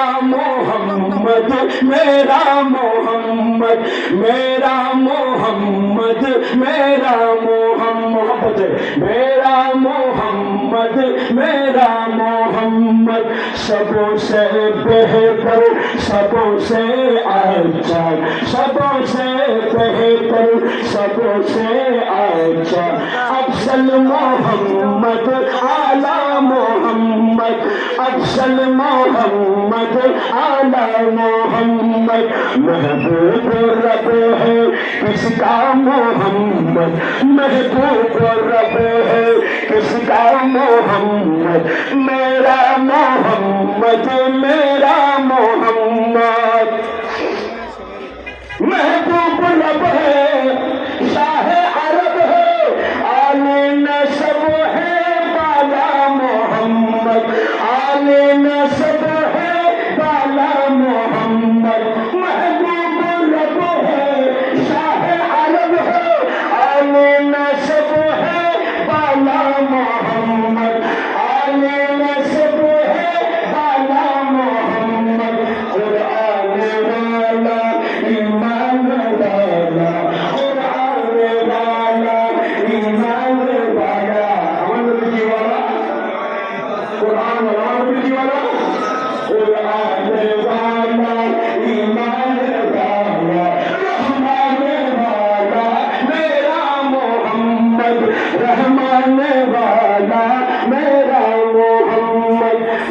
मेरा मोहम्मद मेरा मोहम्मद मेरा मोहम्मद मेरा मोहम्मद मेरा मोहम्मद मेरा मोहम्मद सबों से बेहतर सबों से अच्छा सबों से बेहतर सबों से अच्छा अफसल मोहम्मद आला मोहम्मद अफसल मोहम्मद आला मोहम्मद महबूब रब है किसका मोहम्मद महबूब रब है किसका मोहम्मद मेरा मोहम्मद मेरा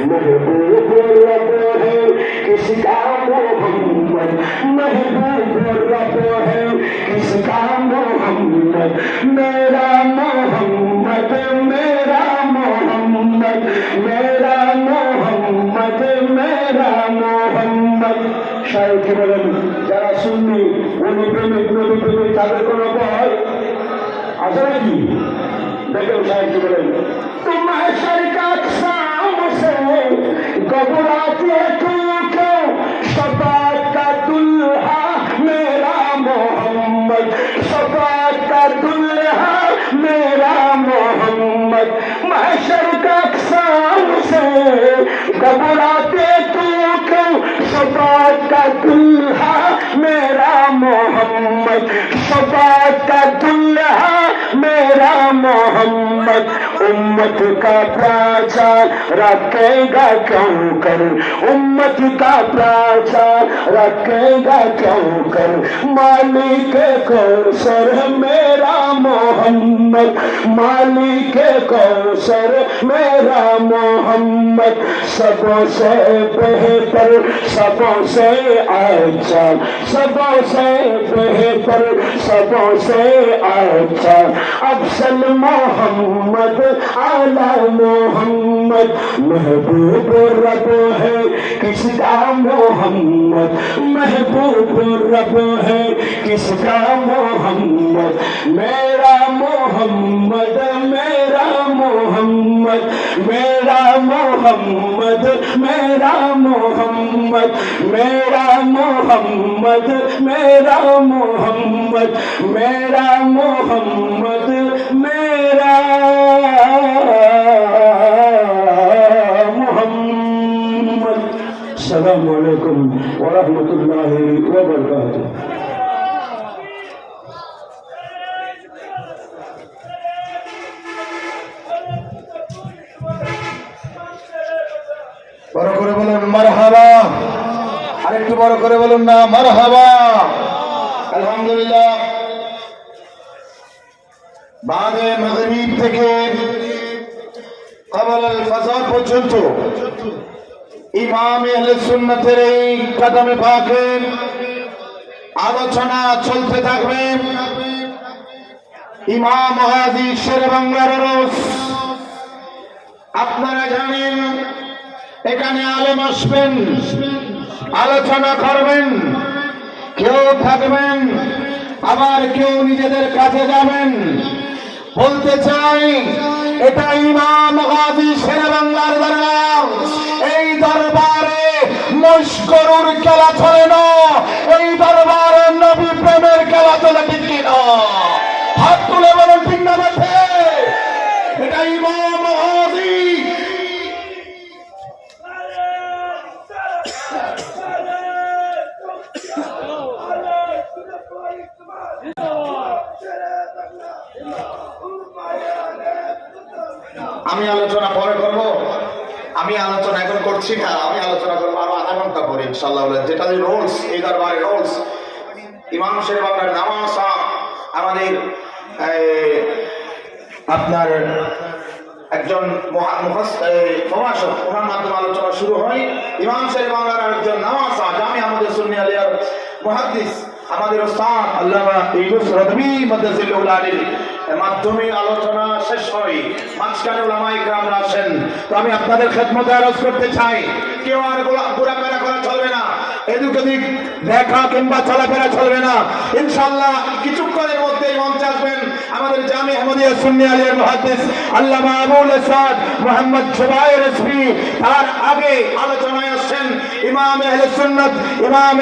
محبوب رب ہے کس کا محمد محبوب رب ہے کس کا محمد میرا محمد میرا محمد میرا محمد میرا محمد شاید কি বলেন যারা শুননি উনি প্রেমিক নবী প্রেমিক তাদের কোনো ভয় আছে নাকি দেখেন সাহেব কি বলেন তোমার সরকার कबूला के तू क्यों दुल्हा मेरा मोहम्मद सबा का दुल्हा मेरा मोहम्मद महशर का अक्सार से घबराते तू क्यों सबा का दुल्हा मेरा मोहम्मद सबा का दुल्हा मेरा मोहम्मद उम्मत का प्राचार रखेगा क्यों कर? उम्मत का प्राचार रखेगा क्यों कर? मालिक कौसर मेरा मोहम्मद, मालिक कौसर मेरा मोहम्मद। सबों से बेहतर, सबों से अच्छा सबों से बेहतर, सबों से अच्छा। अफसल मोहम्मद आला मोहम्मद महबूब रब है। किसका मोहम्मद महबूब रब है। किसका मोहम्मद, मेरा मोहम्मद मेरा मोहम्मद मेरा मोहम्मद मेरा मोहम्मद मेरा मोहम्मद मेरा मोहम्मद मेरा मोहम्मद, मेरा عليكم ورحمة الله وبركاته বড় করে বলুন, মারহাবা। আরেকটু বড় করে বলুন না আলহামদুলিল্লাহ। থেকে কবল পর্যন্ত ইমাম সুন্নাতের এই কদমে পাকে আলোচনা চলতে থাকবে। ইমাম হাজি শের বাংলার আপনারা জানেন, এখানে আলেম আসবেন, আলোচনা করবেন, কেউ থাকবেন, আবার কেউ নিজেদের কাছে যাবেন। বলতে চাই এটা ইমাম গাজী শের বাংলার দরবার। এই দরবারে মস্করুর খেলা চলে না। এই দরবারে নবী প্রেমের খেলা চলে ঠিক কিনা হাত তুলে বলুন, ঠিক না এটা ইমাম গাজী। আমি আলোচনা পরে করব। আমি আলোচনা এখন করছি না, আমি আলোচনা করব আরও আধা ঘণ্টা পরে ইনশাল্লাহ যেটা যে রোলস, এই দরবারে রোলস। ইমাম শের বাবার নামাজ, আমাদের আপনার একজন প্রভাষক, ওনার মাধ্যমে আলোচনা শুরু হয়। ইমাম শের বাংলার একজন নামাজ, জামি আমাদের সুন্নি আলিয়ার মহাদ্দিস, আমাদের ওস্তাদ আল্লামা ইউসুফ আলীর আমি আপনাদের খেদমতে আরজ করতে চাই। কেউ আর ঘোরাফেরা করা চলবে না। এদিক ওদিক দেখা কিংবা চলাফেরা চলবে না। ইনশাল্লাহ কিছুক্ষণের মধ্যে আসবেন আমাদের মোহাম্মদ তার আগে আলোচনায় আসছেন ইমাম আহলে সুন্নাত, ইমাম